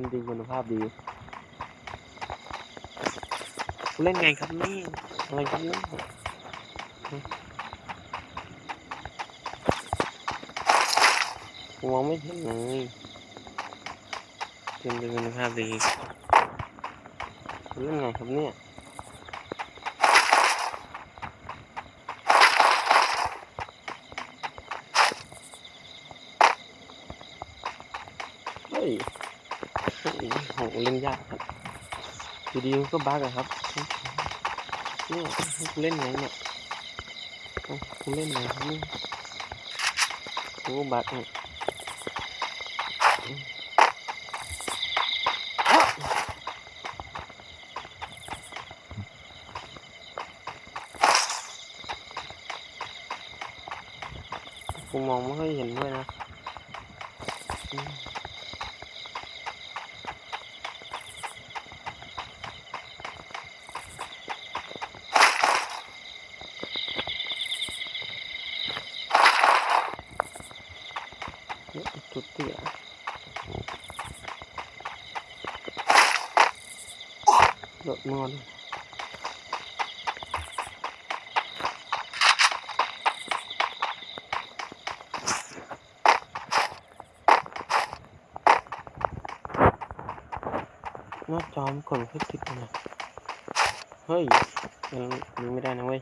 มดีคุณภาพดี เล่นไงครับนี่อะไรครับเนี่ยมองไม่เห็นเลยเกมดีคุณภาพดีเล่นไงครับเนี่ยเฮ้ย เฮ้ยโหเล่นยากครับอยู่ดีมันก็บักอะครับเนี่ยเล่นไงเนี่ยเอ้ากูเล่นไงครับเนี่ยกูก็บั๊กเนี่ยกูมองไม่ค่อยเห็นด้วยนะ อืมเอ๊ะจุดเตี้ยโดดนอนหน้าจอมนกดไม่ค่อยติดเลยนะเฮ้ยยังยังไม่ได้นะเว้ย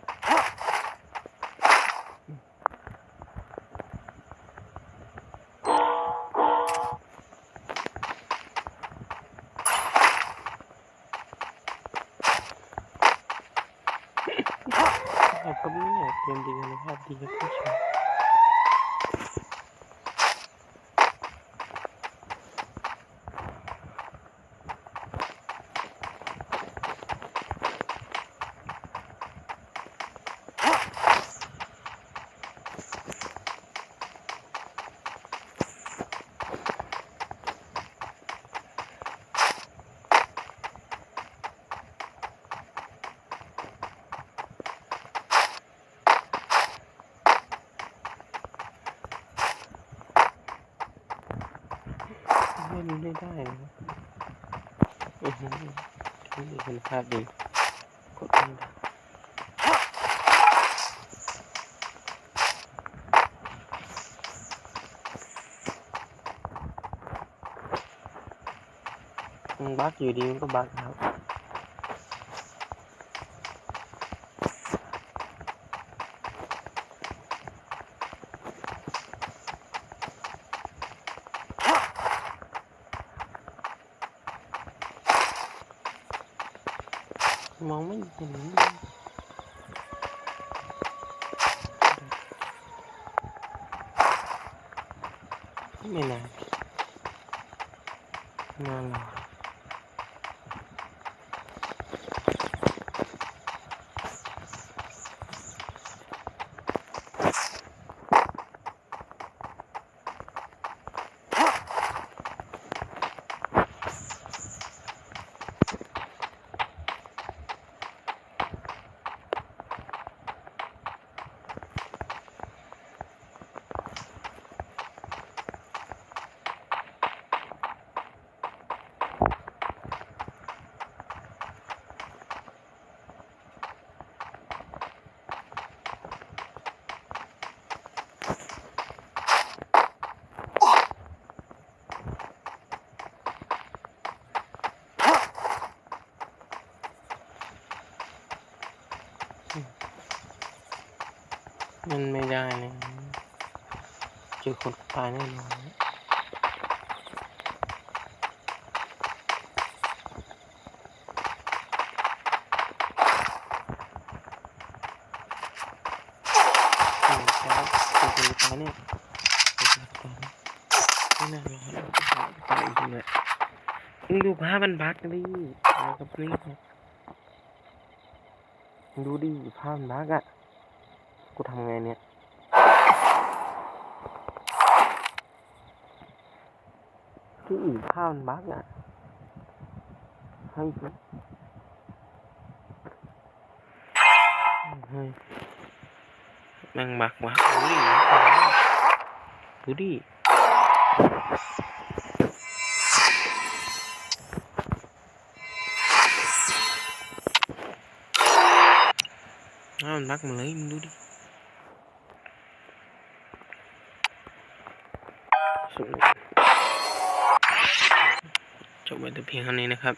แบบก็ไม่ อยากเกมดีคุณภาพดีครับผู้ชมเล่นไม่ได้นะอือหือเกมดีคุณภาพดีกดไม่ได้มันบั๊กอยู่ดีมันก็บั๊กครับ มองไม่เห็ มันไม่ได้นะเจอคนตายแน่นอนนะอืมครับเจอคนตายเนี่ยเจอนตายนี่ยไม่น่ารอดตายจริงเลยมึงดูภาพมันบักดิอะไรกับนี่ดูดิภาพมันบักอะ กูทำไงเนี่ย ที่อื่นข้าวมันบักอ่ะให้กูนั่งบักบักดูดิดูดิมันบักมาเลยมึงดูดิ จบไปแต่เพียงเท่านี้นะครับ